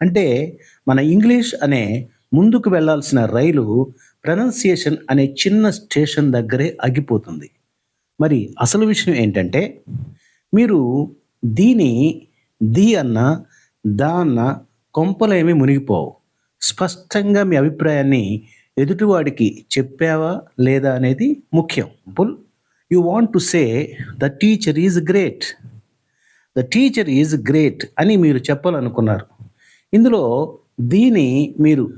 అంటే మన ఇంగ్లీష్ అనే ముందుకు వెళ్ళాల్సిన రైలు ప్రొనౌన్సియేషన్ అనే చిన్న స్టేషన్ దగ్గరే ఆగిపోతుంది. మరి అసలు విషయం ఏంటంటే మీరు దీని దీ అన్న దా అన్న కొంపలేమి మునిగిపోవు. స్పష్టంగా మీ అభిప్రాయాన్ని ఎదుటివాడికి చెప్పావా లేదా అనేది ముఖ్యం. Pull you want to say the teacher is great. The teacher is great అని మీరు చెప్పాలనుకున్నారు. ఇందులో దీని మీరు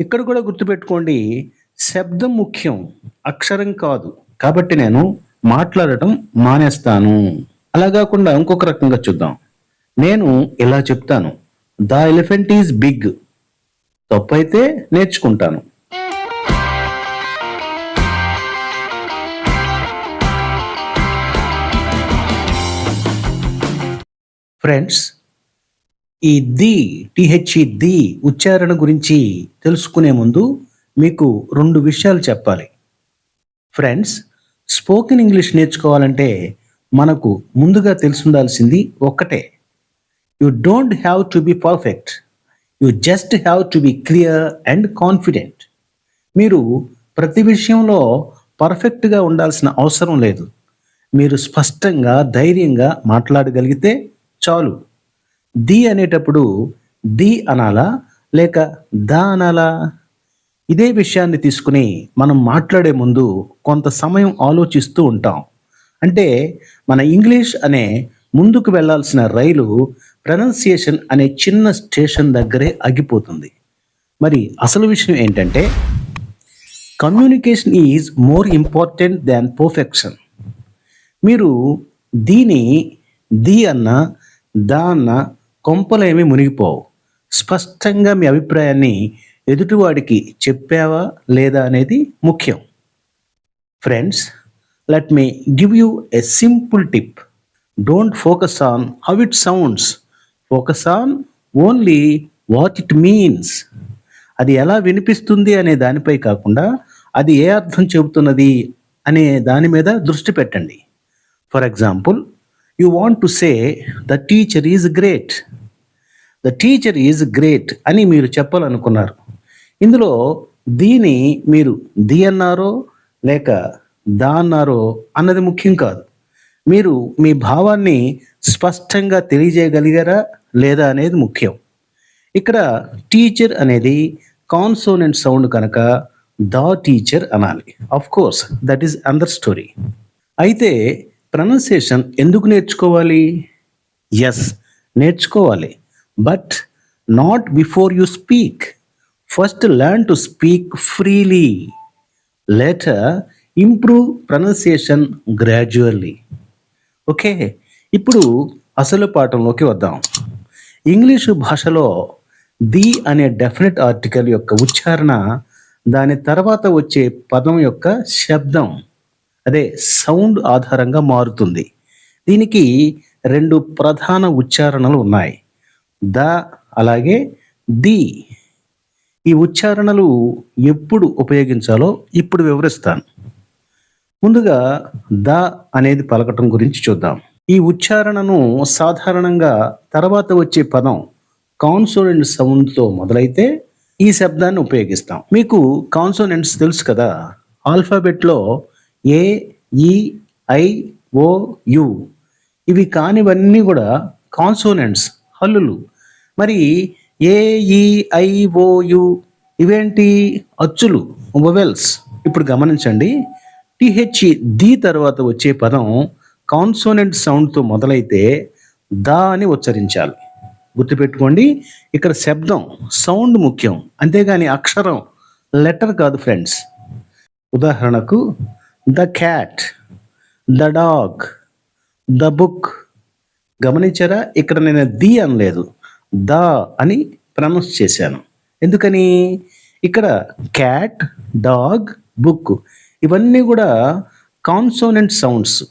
ఇక్కడ కూడా గుర్తుపెట్టుకోండి శబ్దం ముఖ్యం అక్షరం కాదు. కాబట్టి నేను మాట్లాడటం మానేస్తాను. అలా కాకుండా ఇంకొక రకంగా చూద్దాం. నేను ఇలా చెప్తాను. The elephant is big. తప్పైతే నేర్చుకుంటాను. ఫ్రెండ్స్ ఈ ది టిహెచ్ఈ ది ఉచ్చారణ గురించి తెలుసుకునే ముందు మీకు రెండు విషయాలు చెప్పాలి. ఫ్రెండ్స్ స్పోకెన్ ఇంగ్లీష్ నేర్చుకోవాలంటే మనకు ముందుగా తెలుసుండాల్సింది ఒక్కటే. You don't have to be perfect you just have to be clear and confident మీరు ప్రతి విషయంలో పర్ఫెక్ట్గా ఉండాల్సిన అవసరం లేదు. మీరు స్పష్టంగా ధైర్యంగా మాట్లాడగలిగితే చాలు. ది అనేటప్పుడు ది అనాలా లేక ద అనాలా? ఇదే విషయాన్ని తీసుకుని మనం మాట్లాడే ముందు కొంత సమయం ఆలోచిస్తూ ఉంటాం. అంటే మన ఇంగ్లీష్ అనే ముందుకు వెళ్ళాల్సిన రైలు ప్రొనౌన్సియేషన్ అనే చిన్న స్టేషన్ దగ్గరే ఆగిపోతుంది. మరి అసలు విషయం ఏంటంటే communication is more important than perfection. మీరు దీని ది అన్న దా అన్న కొంపలేమి మునిగిపోవు. స్పష్టంగా మీ అభిప్రాయాన్ని ఎదుటివాడికి చెప్పావా లేదా అనేది ముఖ్యం. Friends let me give you a simple tip don't focus on how it sounds focus on only what it means అది ఎలా వినిపిస్తుంది అనే దానిపై కాకుండా అది ఏ అర్థం చెబుతున్నది అనే దాని మీద దృష్టి పెట్టండి. For example you want to say the teacher is great. The teacher is great అని మీరు చెప్పాలనుకున్నారు. ఇందులో దీని మీరు ది అన్నారో లేక దా అన్నారో అన్నది ముఖ్యం కాదు. మీరు మీ భావాన్ని స్పష్టంగా తెలియజేయగలిగారా లేదా అనేది ముఖ్యం. ఇక్కడ టీచర్ అనేది కాన్సోనెంట్ సౌండ్ కనుక ద టీచర్ అనాలి. Of course that is another story అయితే ప్రొనౌన్సియేషన్ ఎందుకు నేర్చుకోవాలి? ఎస్ నేర్చుకోవాలి. But not before you speak first learn to speak freely later improve pronunciation gradually okay ఇప్పుడు అసలు పాఠంలోకి వద్దాం. ఇంగ్లీషు భాషలో ది అనే డెఫినెట్ ఆర్టికల్ యొక్క ఉచ్చారణ దాని తర్వాత వచ్చే పదం యొక్క శబ్దం. అదే సౌండ్ ఆధారంగా మారుతుంది. దీనికి రెండు ప్రధాన ఉచ్చారణలు ఉన్నాయి. ద అలాగే ది. ఈ ఉచ్చారణలు ఎప్పుడు ఉపయోగించాలో ఇప్పుడు వివరిస్తాను. ముందుగా ద అనేది పలకటం గురించి చూద్దాం. ఈ ఉచ్చారణను సాధారణంగా తర్వాత వచ్చే పదం కాన్సోనెంట్ సౌండ్తో మొదలైతే ఈ శబ్దాన్ని ఉపయోగిస్తాం. మీకు కాన్సోనెంట్స్ తెలుసు కదా? ఆల్ఫాబెట్లో ఏ ఈ ఐ ఇవి కానివన్నీ కూడా కాన్సోనెంట్స్ హల్లులు. మరి ఏ ఈ ఐ ఇవేంటి? అచ్చులు వొవెల్స్ ఇప్పుడు గమనించండి. టిహెచ్ ది తర్వాత వచ్చే పదం కాన్సోనెంట్ సౌండ్తో మొదలైతే దా అని ఉచ్చరించాలి. గుర్తుపెట్టుకోండి ఇక్కడ శబ్దం సౌండ్ ముఖ్యం. అంతేగాని అక్షరం లెటర్ కాదు ఫ్రెండ్స్ ఉదాహరణకు the cat the dog the book. గమనించారా? ఇక్కడ నేను ది అనలేదు. ద అని ప్రనౌన్స్ చేశాను. ఎందుకని? ఇక్కడ క్యాట్ డాగ్ బుక్ ఇవన్నీ కూడా కాన్సోనెంట్ సౌండ్స్.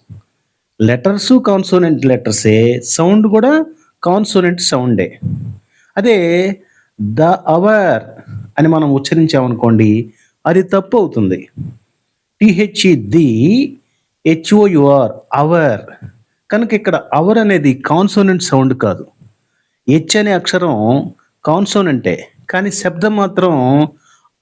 లెటర్స్ కాన్సోనెంట్ లెటర్సే సౌండ్ కూడా కాన్సోనెంట్ సౌండే. అదే ద అవర్ అని మనం ఉచ్చరించామనుకోండి అది తప్పు అవుతుంది. టిహెచ్ఈ ది హెచ్ఓయుఆర్ అవర్ కనుక ఇక్కడ అవర్ అనేది కాన్సోనెంట్ సౌండ్ కాదు. హెచ్ అనే అక్షరం కాన్సోనెంటే కానీ శబ్దం మాత్రం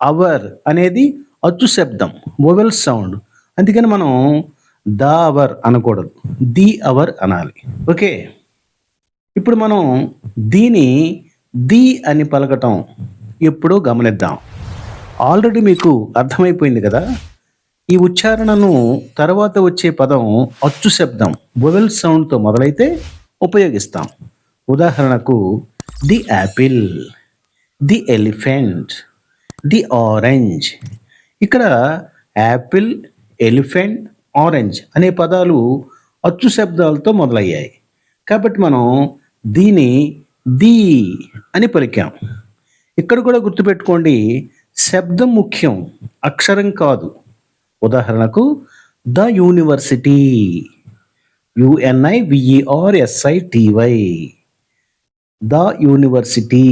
అవర్ అనేది అచ్చు శబ్దం వొవెల్ సౌండ్ అందుకని మనం ద అవర్ అనకూడదు. ది అవర్ అనాలి. ఓకే? ఇప్పుడు మనం దీని ది అని పలకటం ఎప్పుడో గమనిద్దాం. ఆల్రెడీ మీకు అర్థమైపోయింది కదా? ఈ ఉచ్చారణను తర్వాత వచ్చే పదం అచ్చు శబ్దం వొవెల్ సౌండ్తో మొదలైతే ఉపయోగిస్తాం. ఉదాహరణకు the apple the elephant the orange. ఇక్కడ యాపిల్ ఎలిఫెంట్ ఆరెంజ్ అనే పదాలు అచ్చు శబ్దాలతో మొదలయ్యాయి. కాబట్టి మనం దీని ది అని పలికాం. ఇక్కడ కూడా గుర్తుపెట్టుకోండి శబ్దం ముఖ్యం అక్షరం కాదు. ఉదాహరణకు the university U N I V E R S I T Y the university.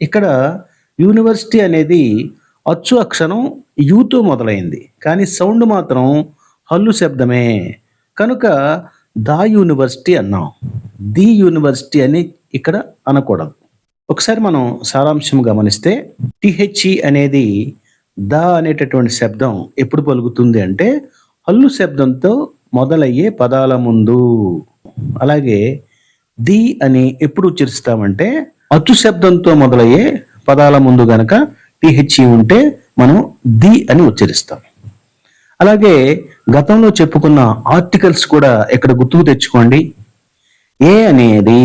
ఇక్కడ యూనివర్సిటీ అనేది అచ్చు అక్షరం యూతో మొదలైంది కానీ సౌండ్ మాత్రం హల్లు శబ్దమే. కనుక ద యూనివర్సిటీ అన్నాం. ది యూనివర్సిటీ అని ఇక్కడ అనకూడదు. ఒకసారి మనం సారాంశం గమనిస్తే టిహెచ్ఈ అనేది ద అనేటటువంటి శబ్దం ఎప్పుడు పలుకుతుంది అంటే హల్లు శబ్దంతో మొదలయ్యే పదాల ముందు. అలాగే ది అని ఎప్పుడు ఉచ్చరిస్తామంటే అచ్చు శబ్దంతో మొదలయ్యే పదాల ముందు గనక టిహెచ్ఈ ఉంటే మనం ది అని ఉచ్చరిస్తాం. అలాగే గతంలో చెప్పుకున్న ఆర్టికల్స్ కూడా ఇక్కడ గుర్తుకు తెచ్చుకోండి. ఏ అనేది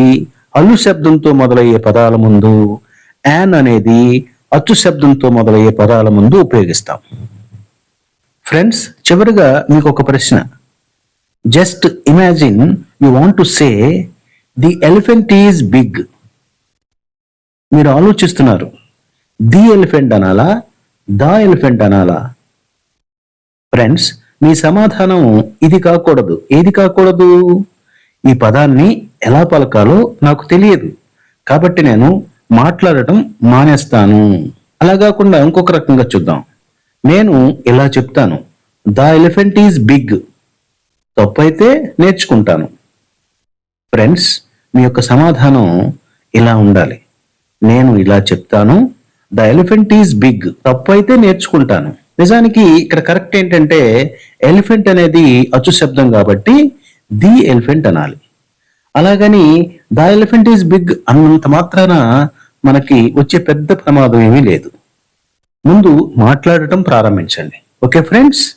అల్లు శబ్దంతో మొదలయ్యే పదాల ముందు యాన్ అనేది అచ్చు శబ్దంతో మొదలయ్యే పదాల ముందు ఉపయోగిస్తాం. ఫ్రెండ్స్ చివరిగా మీకు ఒక ప్రశ్న. Just imagine you want to say the elephant is big మీరు ఆలోచిస్తున్నారు. ది ఎలిఫెంట్ అనాలా? ద ఎలిఫెంట్ అనాలా? ఫ్రెండ్స్ మీ సమాధానం ఇది కాకూడదు. ఏది కాకూడదు? ఈ పదాన్ని ఎలా పలకాలో నాకు తెలియదు. కాబట్టి నేను మాట్లాడటం మానేస్తాను. అలా కాకుండా ఇంకొక రకంగా చూద్దాం. నేను ఇలా చెప్తాను. The elephant is big. తప్పైతే నేర్చుకుంటాను. ఫ్రెండ్స్ మీ యొక్క సమాధానం ఇలా ఉండాలి. నేను ఇలా చెప్తాను. The elephant is big. తప్పు అయితే నేర్చుకుంటాను. నిజానికి ఇక్కడ కరెక్ట్ ఏంటంటే ఎలిఫెంట్ అనేది అచ్చు శబ్దం కాబట్టి ది ఎలిఫెంట్ అనాలి. అలాగని ద ఎలిఫెంట్ ఈజ్ బిగ్ అన్నంత మాత్రాన మనకి వచ్చే పెద్ద ప్రమాదం ఏమీ లేదు. ముందు మాట్లాడటం ప్రారంభించండి. Okay friends?